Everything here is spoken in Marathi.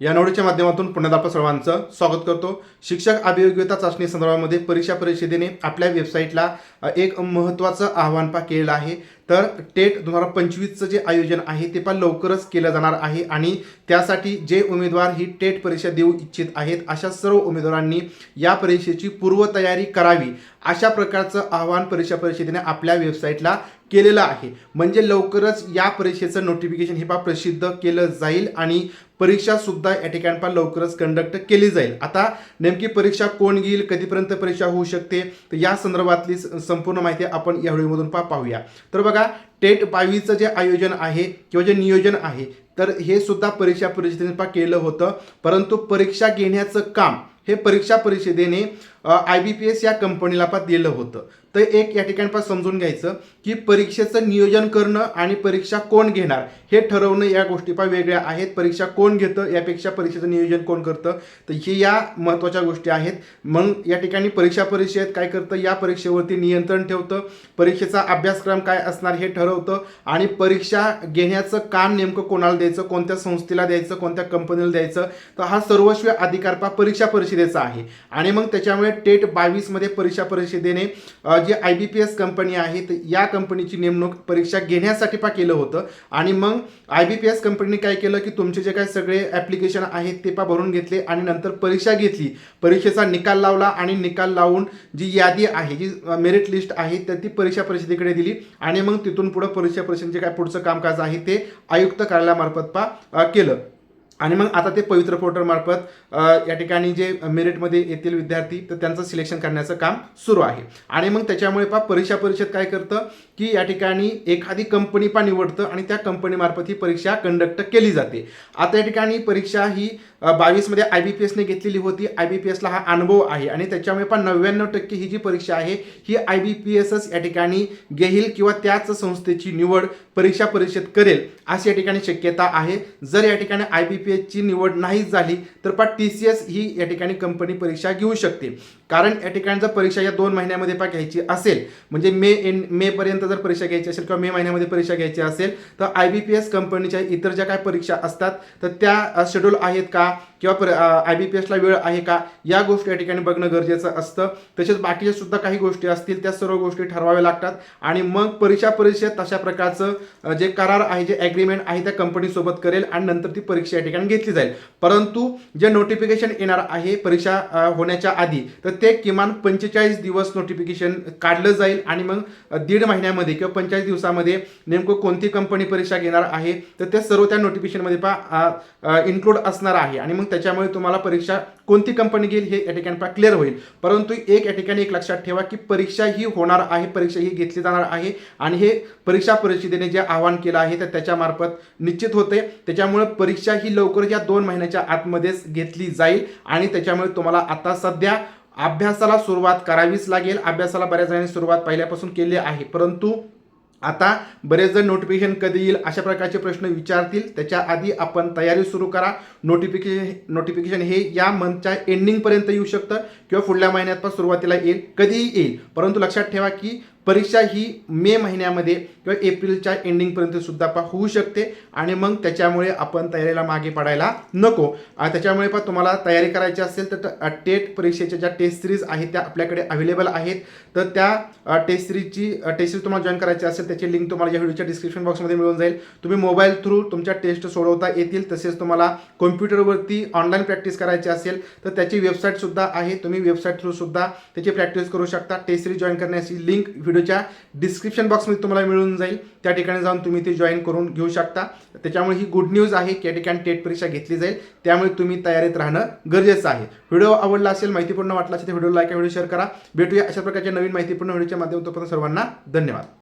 या नोडीच्या माध्यमातून पुण्यात सर्वांचं स्वागत करतो. शिक्षक अभियोग्यता चाचणी संदर्भामध्ये परीक्षा परिषदेने आपल्या वेबसाईटला एक महत्त्वाचं आव्हान पा केलेलं आहे. तर टेट दोन हजार पंचवीसचं जे आयोजन आहे ते पण लवकरच केलं जाणार आहे आणि त्यासाठी जे उमेदवार ही टेट परीक्षा देऊ इच्छित आहेत अशा सर्व उमेदवारांनी या परीक्षेची पूर्वतयारी करावी अशा प्रकारचं आव्हान परीक्षा परिषदेने आपल्या वेबसाईटला केलेलं आहे. म्हणजे लवकरच या परीक्षेचं नोटिफिकेशन हे पा प्रसिद्ध केलं जाईल आणि परीक्षा सुद्धा या ठिकाणी पण लवकरच कंडक्ट केली जाईल. आता नेमकी परीक्षा कोण घेईल कधीपर्यंत परीक्षा होऊ शकते तर या संदर्भातली स- संपूर्ण माहिती आपण या व्हिडिओमधून पा पाहूया. तर बघा टेट बावीचं जे आयोजन आहे किंवा जे नियोजन आहे तर हे सुद्धा परीक्षा परिषदेने केलं होतं. परंतु परीक्षा घेण्याचं काम हे परीक्षा परिषदेने आय बी पी एस या कंपनीला पण दिलं होतं. तर एक या ठिकाणी पा समजून घ्यायचं की परीक्षेचं नियोजन करणं आणि परीक्षा कोण घेणार हे ठरवणं या गोष्टी पण वेगळ्या आहेत. परीक्षा कोण घेतं यापेक्षा परीक्षेचं नियोजन कोण करतं? तर हे या महत्त्वाच्या गोष्टी आहेत. मग या ठिकाणी परीक्षा परिषद काय करतं? या परीक्षेवरती नियंत्रण ठेवतं. परीक्षेचा अभ्यासक्रम काय असणार हे ठरवतं. आणि परीक्षा घेण्याचं काम नेमकं कोणाला द्यायचं? कोणत्या संस्थेला द्यायचं? कोणत्या कंपनीला द्यायचं? तर हा सर्वस्व अधिकार पा परीक्षा परिषदेचा आहे. आणि मग त्याच्यामुळे टेट बावीसमध्ये परीक्षा परिषदेने जी जे I B P S company आहे तर या कंपनीची नेमणूक परीक्षा घेण्यासाठी पा केलं होतं. आणि मग आय बी पी एस कंपनीने काय केलं की तुमचे जे काय सगळे ॲप्लिकेशन आहेत ते पा भरून घेतले आणि नंतर परीक्षा घेतली. परीक्षेचा निकाल लावला आणि निकाल लावून जी यादी आहे जी मेरिट लिस्ट आहे तर ती परीक्षा परिषदेकडे दिली. आणि मग तिथून पुढं परीक्षा परिषदेचे काय पुढचं कामकाज आहे ते आयुक्त कार्यालयामार्फत पा केलं. आणि मग आता ते पवित्र पोर्टलमार्फत या ठिकाणी जे मेरिटमध्ये येतील विद्यार्थी तर त्यांचं सिलेक्शन करण्याचं काम सुरू आहे. आणि मग त्याच्यामुळे पा परीक्षा परिषद काय करतं की या ठिकाणी एखादी कंपनी पा निवडतं आणि त्या कंपनीमार्फत ही परीक्षा कंडक्ट केली जाते. आता या ठिकाणी परीक्षा ही बावीसमध्ये आय बी पी एसने घेतलेली होती. आय बी पी एसला हा अनुभव आहे. आणि त्याच्यामुळे पण नव्याण्णव टक्के ही जी परीक्षा आहे ही आय बी पी एसच या ठिकाणी घेईल किंवा त्याच संस्थेची निवड परीक्षा परिषद करेल अशी या ठिकाणी शक्यता आहे. जर या ठिकाणी आय बी पी एसची निवड नाही झाली तर पण टी सी एस ही या ठिकाणी कंपनी परीक्षा घेऊ शकते. कारण या ठिकाणी जर परीक्षा या दोन महिन्यामध्ये पा घ्यायची असेल म्हणजे मे एन मेपर्यंत जर परीक्षा घ्यायची असेल किंवा मे महिन्यामध्ये परीक्षा घ्यायची असेल तर आय बी पी एस कंपनीच्या इतर ज्या काय परीक्षा असतात तर त्या शेड्यूल आहेत का? किंवा आय बी पी एसला वेळ आहे का? या गोष्टी या ठिकाणी बघणं गरजेचं असतं. तसेच बाकीच्या सुद्धा काही गोष्टी असतील त्या सर्व गोष्टी ठरवाव्या लागतात. आणि मग परीक्षा परिषद तशा प्रकारचं जे करार आहे जे ॲग्रीमेंट आहे त्या कंपनीसोबत करेल आणि नंतर ती परीक्षा या ठिकाणी घेतली जाईल. परंतु जे नोटिफिकेशन येणार आहे परीक्षा होण्याच्या आधी तर ते किमान पंचेचाळीस दिवस नोटिफिकेशन काढलं जाईल आणि मग दीड महिन्यामध्ये किंवा पंचेचाळीस दिवसामध्ये नेमकं कोणती कंपनी परीक्षा घेणार आहे तर ते सर्व त्या नोटिफिकेशनमध्ये पा इन्क्लूड असणार आहे. आणि मग त्याच्यामुळे तुम्हाला परीक्षा कोणती कंपनी घेईल हे या ठिकाणी पा क्लिअर होईल. परंतु एक या ठिकाणी एक लक्षात ठेवा की परीक्षा ही होणार आहे परीक्षा ही घेतली जाणार आहे आणि हे परीक्षा परिषदेने जे आवाहन केलं आहे तर त्याच्यामार्फत निश्चित होते. त्याच्यामुळे परीक्षा ही लवकर या दोन महिन्याच्या आतमध्येच घेतली जाईल आणि त्याच्यामुळे तुम्हाला आता सध्या अभ्यासाला सुरुवात करावीच लागेल. अभ्यासाला बऱ्याच जणांनी सुरुवात पहिल्यापासून केली आहे. परंतु आता बरेच जण नोटिफिकेशन कधी येईल अशा प्रकारचे प्रश्न विचारतील. त्याच्या आधी आपण तयारी सुरू करा. नोटिफिकेशन नोटिफिकेशन हे या मंथच्या एंडिंगपर्यंत येऊ शकतं किंवा पुढल्या महिन्यात पण सुरुवातीला येईल. कधीही येईल. परंतु लक्षात ठेवा की परीक्षा ही मे महिन्यामध्ये किंवा एप्रिलच्या एंडिंगपर्यंत सुद्धा पा होऊ शकते. आणि मग त्याच्यामुळे आपण तयारीला मागे पडायला नको. त्याच्यामुळे पण तुम्हाला तयारी करायची असेल तर त- टेट परीक्षेच्या ज्या टेस्ट सिरीज आहेत त्या आपल्याकडे अवेलेबल आहेत. तर त्या टेस्ट सिरीजची टेस्ट सिरीज तुम्हाला जॉईन करायची असेल त्याची लिंक तुम्हाला या व्हिडिओच्या डिस्क्रिप्शन बॉक्समध्ये मिळून जाईल. तुम्ही मोबाईल थ्रू तुमच्या टेस्ट सोडवता येतील तसेच तुम्हाला कॉम्प्युटरवरती ऑनलाईन प्रॅक्टिस करायची असेल तर त्याची वेबसाईटसुद्धा आहे. तुम्ही वेबसाईट थ्रूसुद्धा त्याची प्रॅक्टिस करू शकता. टेस्ट सिरीज जॉईन करण्याची लिंक व्हिडिओच्या डिस्क्रिप्शन बॉक्समध्ये तुम्हाला मिळून जाईल. त्या ठिकाणी जाऊन तुम्ही ते जॉईन करून घेऊ शकता. त्याच्यामुळे ही गुड न्यूज आहे की या ठिकाणी टेट परीक्षा घेतली जाईल. त्यामुळे तुम्ही तयारीत राहणं गरजेचं आहे. व्हिडिओ आवडला असेल माहितीपूर्ण वाटला असेल तर व्हिडिओ लाईक व्हिडिओ शेअर करा. भेटूया अशा प्रकारच्या नवीन माहितीपूर्ण व्हिडिओच्या माध्यमातून. सर्वांना धन्यवाद.